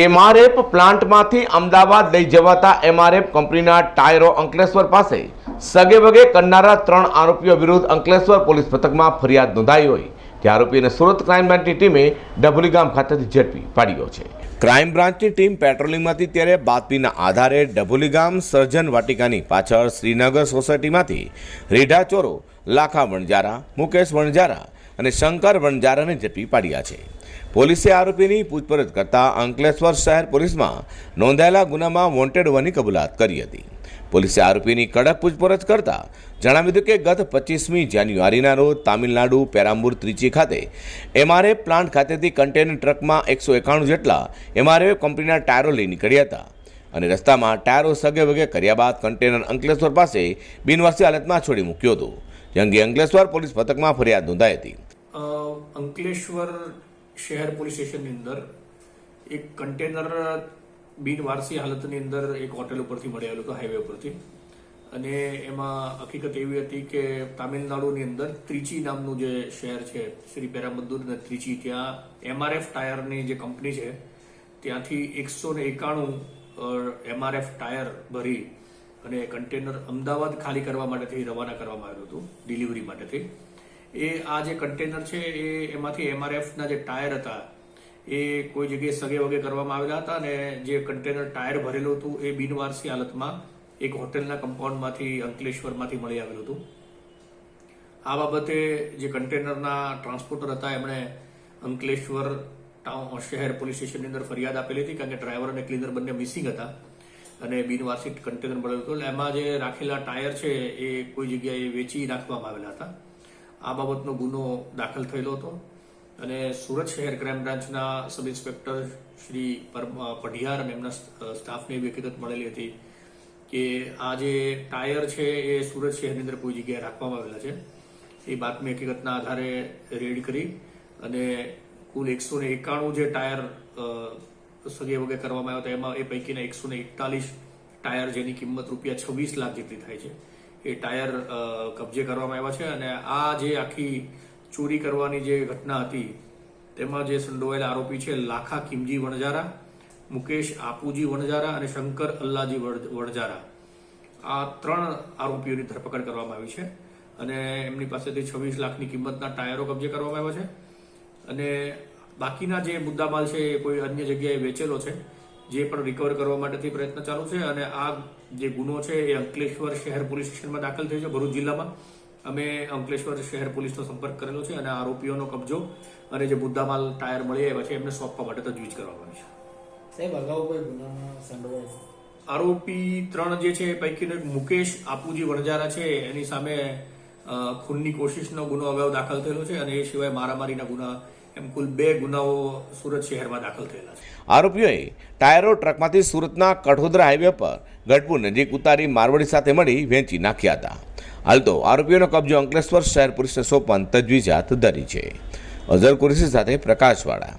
MRF પ્લાન્ટમાંથી Ahmedabad લઈ જવાતા MRF કંપનીના ટાયરો અંકલેશ્વર પાસે સગે વગે કરનારા ત્રણ આરોપીઓ વિરુદ્ધ અંકલેશ્વર પોલીસ મથકમાં ફરિયાદ નોંધાઈ હોય. જે આરોપીને સુરત ક્રાઇમ બ્રાન્ચની ટીમે ડભોલી ગામ ખાતેથી ઝડપી પાડ્યો છે. ક્રાઇમ બ્રાન્ચની ટીમ પેટ્રોલિંગમાંથી ત્યારે બાતમીના આધારે ડભોલી ગામ સર્જન વાટિકાની પાછળ શ્રીનગર સોસાયટીમાંથી રીઢા ચોરો, લાખા વણજારા મુકેશ વણજારા અને શંકર વણજારાને ઝડપી પાડ્યા છે. પોલીસે આરોપીની પૂછપરછ કરતા અંકલેશ્વર શહેર પોલીસમાં નોંધાયેલા ગુનામાં વોન્ટેડ હોવાની કબૂલાત કરી હતી. પોલીસે આરોપીની કડક પૂછપરછ કરતા જણાવ્યું હતું કે ગત પચીસમી જાન્યુઆરીના રોજ તામિલનાડુ પેરામ્બુર ત્રિચી ખાતે એમઆરએફ પ્લાન્ટ ખાતેથી કન્ટેનર ટ્રકમાં એકસો એકાણું જેટલા એમઆરએફ કંપનીના ટાયરો લઈ નીકળ્યા હતા અને રસ્તામાં ટાયરો સગે વગે કર્યા બાદ કન્ટેનર અંકલેશ્વર પાસે બિનવાસી હાલતમાં છોડી મૂક્યો હતો. જે અંગે અંકલેશ્વર પોલીસ મથકમાં ફરિયાદ નોંધાઈ હતી. અંકલેશ્વર શહેર પોલીસ સ્ટેશનની અંદર એક કન્ટેનર બિનવારસી હાલતની અંદર એક હોટેલ ઉપરથી મળી આવેલું હતું હાઈવે ઉપરથી. અને એમાં હકીકત એવી હતી કે તામિલનાડુની અંદર ત્રિચી નામનું જે શહેર છે, શ્રી પેરામદ્દુર અને ત્રિચી, ત્યાં એમઆરએફ ટાયરની જે કંપની છે, ત્યાંથી એકસો ને એકાણું એમઆરએફ ટાયર ભરી અને કન્ટેનર અમદાવાદ ખાલી કરવા માટેથી રવાના કરવામાં આવ્યું હતું, ડિલિવરી માટેથી એ આ જે કન્ટેનર છે, એ એમાંથી એમઆરએફના જે ટાયર હતા, એ કોઈ જગ્યાએ સગે વગે કરવામાં આવેલા હતા અને જે કન્ટેનર ટાયર ભરેલું હતું, એ બિનવારસી હાલતમાં એક હોટેલના કમ્પાઉન્ડમાંથી અંકલેશ્વરમાંથી મળી આવેલું હતું. આ બાબતે જે કન્ટેનરના ટ્રાન્સપોર્ટર હતા, એમણે અંકલેશ્વર ટાઉન શહેર પોલીસ સ્ટેશનની અંદર ફરિયાદ આપેલી હતી, કારણ કે ડ્રાઈવર અને ક્લીનર બંને મિસિંગ હતા અને બિનવારસી કન્ટેનર મળેલું હતું. એટલે એમાં જે રાખેલા ટાયર છે, એ કોઈ જગ્યાએ વેચી નાખવામાં આવેલા હતા. આ બાબતનો ગુનો દાખલ થયેલો હતો અને સુરત શહેર ક્રાઇમ બ્રાન્ચના સબ ઇન્સ્પેક્ટર શ્રી પઢિયાર અને એમના સ્ટાફને એવી હકીકત મળેલી હતી કે આ જે ટાયર છે એ સુરત શહેરની અંદર કોઈ જગ્યાએ રાખવામાં આવેલા છે. એ બાતમી હકીકતના આધારે રેડ કરી અને કુલ એકસો ને એકાણું જે ટાયર સગે વગે કરવામાં આવ્યા હતા, એમાં એ પૈકીના એકસો ને એકતાલીસ ટાયર જેની કિંમત રૂપિયા છવ્વીસ લાખ જેટલી થાય છે. એ ટાયર કબજે કરવામાં આવ્યા છે અને આ જે આખી ચોરી કરવાની જે ઘટના હતી, તેમાં જે સંડોવાયેલા આરોપી છે લાખા કિમજી વણજારા મુકેશ આપુજી વણજારા અને શંકર અલ્લાજી વણ- વણજારા આ ત્રણ આરોપીઓની ધરપકડ કરવામાં આવી છે અને એમની પાસેથી છવ્વીસ લાખની કિંમતના ટાયરો કબજે કરવામાં આવ્યા છે. અને બાકીના જે મુદ્દામાલ છે એ કોઈ અન્ય જગ્યાએ વેચેલો છે. જે પણ રિકવર કરવા માટેથી પ્રયત્ન ચાલુ છે અને આ જે ગુનો છે એ અંકલેશ્વર શહેર પોલીસ સ્ટેશનમાં દાખલ થયો છે ભરૂચ જિલ્લામાં. અમે અંકલેશ્વર શહેર પોલીસનો સંપર્ક કરેલો છે અને આરોપીઓનો કબજો અને જે મુદ્દામાલ ટાયર મળી આવ્યા છે એમને સોંપવા માટે તજવીજ કરવામાં આવી છે. સાહેબ અગાઉ કોઈ ગુનામાં સંડોવાય આરોપી ત્રણ જે છે પૈકીનો એક મુકેશ આપુજી વણજારા છે. એની સામે ખૂનની કોશિશનો ગુનો અગાઉ દાખલ થયેલો છે અને એ સિવાય મારામારીના ગુના એમ કુલ બે ગુનાઓ સુરત શહેરમાં દાખલ થયેલા છે. આરોપીઓએ ટાયરો ટ્રકમાંથી સુરતના કઠોદરા હાઈવે પર ગઢપુર નજીક ઉતારી મારવડી સાથે મળી વેચી નાખ્યા હતા. હાલ તો આરોપીઓનો કબજો અંકલેશ્વર શહેર પોલીસને સોંપવાની તજવીજ હાથ ધરી છે. અઝર કુરેશી સાથે પ્રકાશવાળા